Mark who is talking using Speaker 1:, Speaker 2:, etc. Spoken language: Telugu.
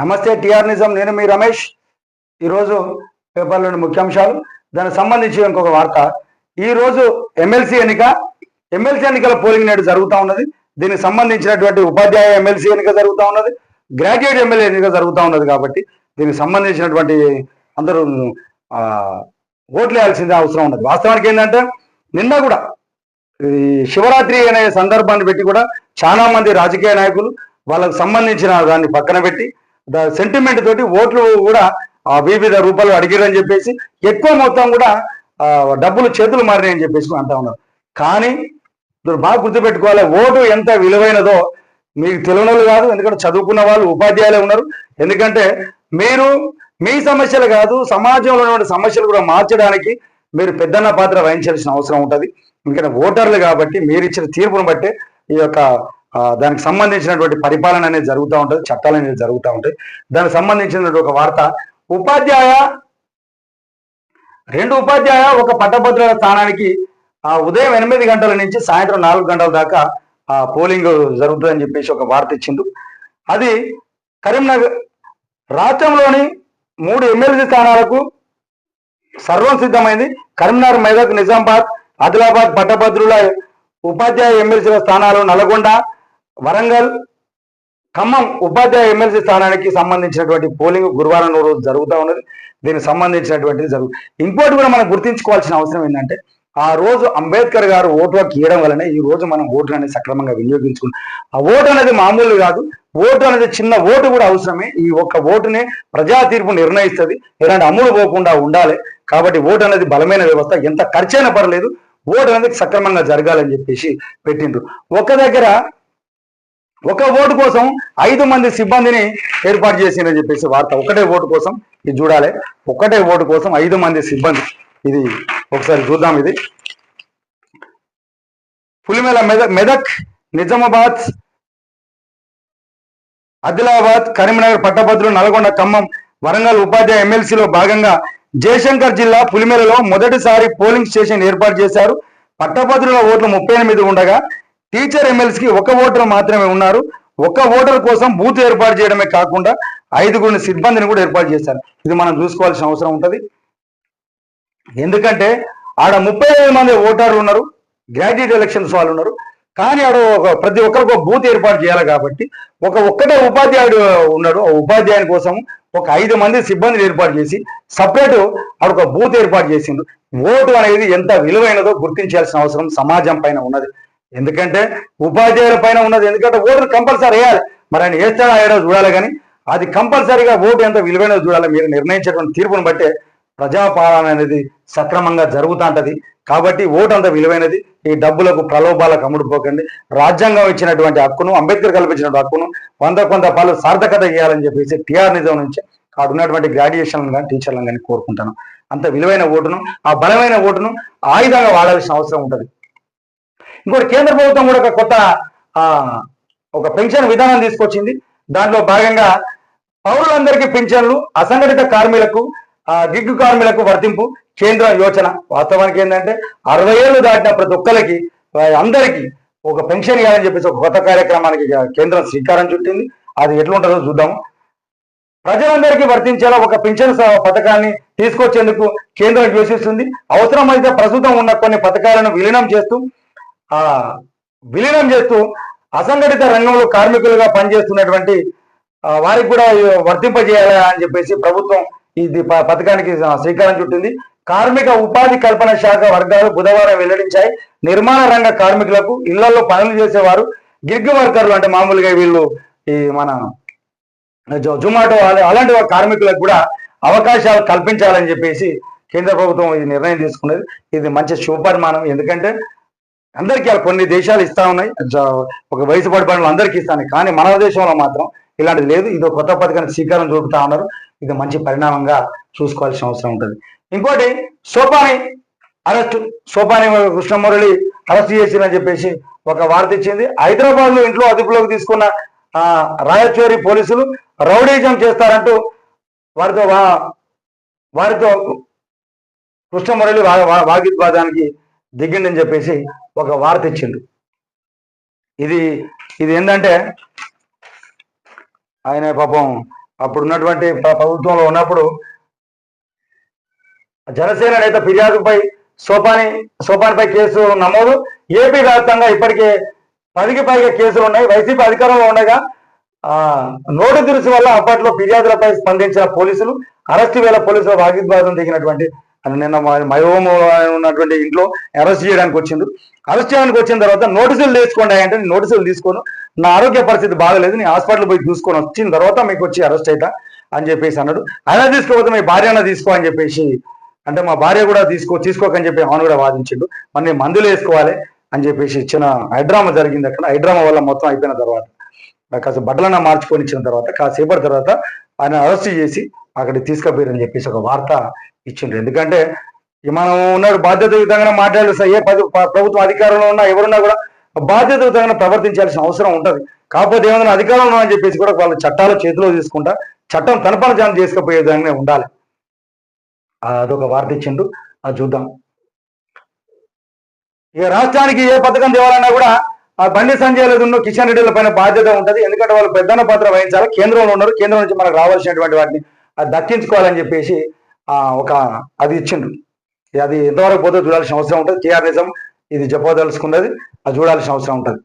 Speaker 1: నమస్తే టిఆర్ నిజం నేను మీ రమేష్. ఈరోజు పేపర్లోని ముఖ్యాంశాలు. దానికి సంబంధించి ఇంకొక వార్త. ఈరోజు ఎమ్మెల్సీ ఎన్నిక. ఎమ్మెల్సీ ఎన్నికల పోలింగ్ నేడు జరుగుతూ ఉన్నది. దీనికి సంబంధించినటువంటి ఉపాధ్యాయ ఎమ్మెల్సీ ఎన్నిక జరుగుతూ ఉన్నది. గ్రాడ్యుయేట్ ఎమ్మెల్యే ఎన్నిక జరుగుతూ ఉన్నది కాబట్టి దీనికి సంబంధించినటువంటి అందరూ ఓట్లు వేయాల్సిందే అవసరం ఉన్నది. వాస్తవానికి ఏంటంటే నిన్న కూడా ఈ శివరాత్రి అనే సందర్భాన్ని పెట్టి కూడా చాలా మంది రాజకీయ నాయకులు వాళ్ళకు సంబంధించిన దాన్ని పక్కన పెట్టి సెంటిమెంట్ తోటి ఓట్లు కూడా ఆ వివిధ రూపాయలు అడిగారని చెప్పేసి ఎక్కువ మొత్తం కూడా డబ్బులు చేతులు మారినాయని చెప్పేసి అంటా ఉన్నారు. కానీ మీరు బాగా గుర్తుపెట్టుకోవాలి ఓటు ఎంత విలువైనదో మీకు తెలియని కాదు ఎందుకంటే చదువుకున్న వాళ్ళు ఉపాధ్యాయులే ఉన్నారు. ఎందుకంటే మీరు మీ సమస్యలు కాదు సమాజంలో ఉన్నటువంటి సమస్యలు కూడా మార్చడానికి మీరు పెద్దన్న పాత్ర వహించాల్సిన అవసరం ఉంటుంది. ఎందుకంటే ఓటర్లు కాబట్టి మీరు ఇచ్చిన తీర్పును బట్టే ఈ యొక్క దానికి సంబంధించినటువంటి పరిపాలన అనేది జరుగుతూ ఉంటుంది చట్టాలు అనేది జరుగుతూ ఉంటాయి. దానికి సంబంధించినటువంటి ఒక వార్త ఉపాధ్యాయ రెండు ఉపాధ్యాయ ఒక పట్టభద్రుల స్థానానికి ఆ ఉదయం ఎనిమిది గంటల నుంచి సాయంత్రం నాలుగు గంటల దాకా ఆ పోలింగ్ జరుగుతుందని చెప్పేసి ఒక వార్త ఇచ్చిండు. అది కరీంనగర్ రాష్ట్రంలోని మూడు ఎమ్మెల్సీ స్థానాలకు సర్వం సిద్ధమైంది. కరీంనగర్ మెదక్ నిజామాబాద్ ఆదిలాబాద్ పట్టభద్రుల ఉపాధ్యాయ ఎమ్మెల్సీల స్థానాలు నల్గొండ వరంగల్ ఖమ్మం ఉపాధ్యాయ ఎమ్మెల్సీ స్థానానికి సంబంధించినటువంటి పోలింగ్ గురువారం రోజు జరుగుతూ ఉన్నది. దీనికి సంబంధించినటువంటిది జరుగు ఇంకోటి కూడా మనం గుర్తించుకోవాల్సిన అవసరం ఏంటంటే ఆ రోజు అంబేద్కర్ గారు ఓటు హక్కు ఇవ్వడం వలనే ఈ రోజు మనం ఓటు అనేది సక్రమంగా వినియోగించుకున్నాం. ఆ ఓటు అనేది మామూలు కాదు. ఓటు అనేది చిన్న ఓటు కూడా అవసరమే. ఈ ఒక్క ఓటునే ప్రజా తీర్పు నిర్ణయిస్తుంది. ఎలాంటి అమ్ముడు పోకుండా ఉండాలి. కాబట్టి ఓటు అనేది బలమైన వ్యవస్థ. ఎంత ఖర్చైనా పర్లేదు. ఓటు అనేది సక్రమంగా జరగాలని చెప్పేసి పెట్టిండ్రు. ఒక దగ్గర ఒక ఓటు కోసం ఐదు మంది సిబ్బందిని ఏర్పాటు చేసిందని చెప్పేసి వార్త ఒకటే ఓటు కోసం ఇది చూడాలి. ఒకటే ఓటు కోసం ఐదు మంది సిబ్బంది. ఇది ఒకసారి చూద్దాం ఇది. పులిమేల మెదక్ మెదక్ నిజామాబాద్ ఆదిలాబాద్ కరీంనగర్ పట్టభద్రులు నల్గొండ ఖమ్మం వరంగల్ ఉపాధ్యాయ ఎమ్మెల్సీలో భాగంగా జయశంకర్ జిల్లా పులిమేలలో మొదటిసారి పోలింగ్ స్టేషన్ ఏర్పాటు చేశారు. పట్టభద్రుల ఓట్లు ముప్పై ఎనిమిది ఉండగా టీచర్ ఎమ్మెల్సీకి ఒక ఓటర్ మాత్రమే ఉన్నారు. ఒక ఓటర్ కోసం బూత్ ఏర్పాటు చేయడమే కాకుండా ఐదుగురిని సిబ్బందిని కూడా ఏర్పాటు చేశారు. ఇది మనం చూసుకోవాల్సిన అవసరం ఉంటుంది. ఎందుకంటే ఆడ ముప్పై ఐదు మంది ఓటర్లు ఉన్నారు. గ్రాడ్యుయేట్ ఎలక్షన్స్ వాళ్ళు ఉన్నారు. కానీ ఆడ ఒక ప్రతి ఒక్కరికి ఒక బూత్ ఏర్పాటు చేయాలి కాబట్టి ఒక ఒక్కటే ఉపాధ్యాయుడు ఉన్నాడు. ఆ ఉపాధ్యాయుని కోసం ఒక ఐదు మంది సిబ్బందిని ఏర్పాటు చేసి సపరేట్ ఆడ ఒక బూత్ ఏర్పాటు చేసిండు. ఓటు అనేది ఎంత విలువైనదో గుర్తించాల్సిన అవసరం సమాజం పైన ఉన్నది. ఎందుకంటే ఉపాధ్యాయుల పైన ఉన్నది. ఎందుకంటే ఓటు కంపల్సరీ వేయాలి. మరి ఆయన వేస్తాడా ఏడో చూడాలి కానీ అది కంపల్సరీగా ఓటు ఎంత విలువైనదో చూడాలి. మీరు నిర్ణయించేటువంటి తీర్పును బట్టే ప్రజాపాలన అనేది సక్రమంగా జరుగుతూ ఉంటుంది. కాబట్టి ఓటు అంత విలువైనది. ఈ డబ్బులకు ప్రలోభాలకు అమ్ముడుపోకండి. రాజ్యాంగం ఇచ్చినటువంటి హక్కును అంబేద్కర్ కల్పించిన హక్కును వంద కొంత పాలు సార్థకత చేయాలని చెప్పేసి టీఆర్ నిజం నుంచి అక్కడ ఉన్నటువంటి గ్రాడ్యుయేషన్ కానీ టీచర్లను కానీ కోరుకుంటాను. అంత విలువైన ఓటును ఆ బలమైన ఓటును ఆయుధంగా వాడాల్సిన అవసరం ఉంటుంది. ఇంకోటి కేంద్ర ప్రభుత్వం కూడా ఒక కొత్త ఆ ఒక పెన్షన్ విధానం తీసుకొచ్చింది. దాంట్లో భాగంగా పౌరులందరికీ పింఛన్లు అసంఘటిత కార్మికులకు గిగ్గు కార్మికులకు వర్తింపు కేంద్ర యోచన. వాస్తవానికి ఏంటంటే అరవై ఏళ్ళు దాటిన ప్రతి ఒక్కరికి అందరికీ ఒక పెన్షన్ ఇవ్వాలని చెప్పేసి ఒక కొత్త కార్యక్రమానికి కేంద్రం శ్రీకారం చుట్టింది. అది ఎట్లుంటుందో చూద్దాము ప్రజలందరికీ వర్తించేలా ఒక పెన్షన్ పథకాన్ని తీసుకొచ్చేందుకు కేంద్రం యోచిస్తుంది అవసరమైతే ప్రస్తుతం ఉన్న కొన్ని పథకాలను విలీనం చేస్తూ ఆ విలీనం చేస్తూ అసంఘటిత రంగంలో కార్మికులుగా పనిచేస్తున్నటువంటి వారికి కూడా వర్తింపజేయాలి అని చెప్పేసి ప్రభుత్వం ఇది పథకానికి శ్రీకారం చుట్టింది. కార్మిక ఉపాధి కల్పన శాఖ వర్గాలు బుధవారం వెల్లడించాయి. నిర్మాణ రంగ కార్మికులకు ఇళ్ళలో పనులు చేసేవారు గిగ్ వర్కర్లు అంటే మామూలుగా వీళ్ళు ఈ మన జొ- జొమాటో అలా- అలాంటి కార్మికులకు కూడా అవకాశాలు కల్పించాలని చెప్పేసి కేంద్ర ప్రభుత్వం ఈ నిర్ణయం తీసుకున్నది. ఇది మంచి శుభపరిమాణం ఎందుకంటే అందరికీ కొన్ని దేశాలు ఇస్తా ఉన్నాయి. ఒక వయసు పడిపోయిన అందరికీ ఇస్తాను. కానీ మన దేశంలో మాత్రం ఇలాంటిది లేదు. ఇది కొత్త పథకానికి శ్రీకారం చూపుతా ఉన్నారు. ఇది మంచి పరిణామంగా చూసుకోవాల్సిన అవసరం ఉంటుంది. ఇంకోటి సోపాని అరెస్ట్ సోపాని కృష్ణమురళి అరెస్ట్ చేసిందని చెప్పేసి ఒక వార్త ఇచ్చింది. హైదరాబాద్లో ఇంట్లో అదుపులోకి తీసుకున్న ఆ రాయచోరి పోలీసులు రౌడీజం చేస్తారంటూ వారితో వారితో కృష్ణమురళి వా- దిగిండని చెప్పేసి ఒక వార్త ఇచ్చిండు. ఇది ఇది ఏంటంటే ఆయన పాపం అప్పుడు ఉన్నటువంటి ప్రభుత్వంలో ఉన్నప్పుడు జనసేన నేత ఫిర్యాదుపై సోపాని సోపానిపై కేసు నమోదు. ఏపీ వ్యాప్తంగా ఇప్పటికే పదికి పైగా కేసులు ఉన్నాయి. వైసీపీ అధికారంలో ఉండగా ఆ నోటు దురుసు వల్ల అప్పట్లో ఫిర్యాదులపై స్పందించిన పోలీసులు అరెస్ట్ వేల పోలీసులు వాగ్వివాదం దిగినటువంటి అని నిన్న మా- ఉన్నటువంటి ఇంట్లో అరెస్ట్ చేయడానికి వచ్చిండు అరెస్ట్ చేయడానికి వచ్చిన తర్వాత నోటీసులు తీసుకోండి అంటే నేను నోటీసులు తీసుకోను. నా ఆరోగ్య పరిస్థితి బాగలేదు నేను హాస్పిటల్ పోయి చూసుకొని వచ్చిన తర్వాత మీకు వచ్చి అరెస్ట్ అవుతా అని చెప్పేసి అన్నాడు. అయినా తీసుకోకపోతే మీ భార్యన తీసుకో అని చెప్పేసి అంటే మా భార్య కూడా తీసుకో తీసుకోకని చెప్పి అవును కూడా వాదించిండు. మరి నేను మందులు వేసుకోవాలి అని చెప్పేసి ఇచ్చిన హైడ్రామా జరిగింది అక్కడ. హైడ్రామా వల్ల మొత్తం అయిపోయిన తర్వాత కాస్త బట్టలన్నా మార్చుకొని ఇచ్చిన తర్వాత కాసేపటి తర్వాత ఆయన అరెస్ట్ చేసి అక్కడికి తీసుకుపోయారని చెప్పేసి ఒక వార్త ఇచ్చిండ్రు. ఎందుకంటే మనం ఉన్నాడు బాధ్యతయుతంగా మాట్లాడాలి ఏ పది ప్రభుత్వం అధికారంలో ఉన్నా ఎవరున్నా కూడా బాధ్యతయుతంగా ప్రవర్తించాల్సిన అవసరం ఉంటుంది. కాకపోతే ఏమైనా అధికారంలో అని చెప్పేసి కూడా వాళ్ళ చట్టాలు చేతిలో తీసుకుంటా చట్టం తన పని తాను చేసుకుపోయే విధంగానే ఉండాలి. అదొక వార్త ఇచ్చిండు అది చూద్దాం. ఇక రాష్ట్రానికి ఏ పథకం తేవాలన్నా కూడా ఆ బండి సంజయ్ ఉన్న కిషన్ రెడ్డిల పైన బాధ్యత ఉంటది. ఎందుకంటే వాళ్ళు పెద్దన్న పాత్ర వహించాలి. కేంద్రంలో ఉన్నారు. కేంద్రం నుంచి మనకు రావాల్సినటువంటి వాటిని అది దక్కించుకోవాలని చెప్పేసి ఆ ఒక అది ఇచ్చిండు అది ఎంతవరకు పోతే చూడాల్సిన అవసరం ఉంటుంది. టీఆర్ఎస్ఎం ఇది చెప్పదలుచుకున్నది. అది చూడాల్సిన అవసరం ఉంటుంది.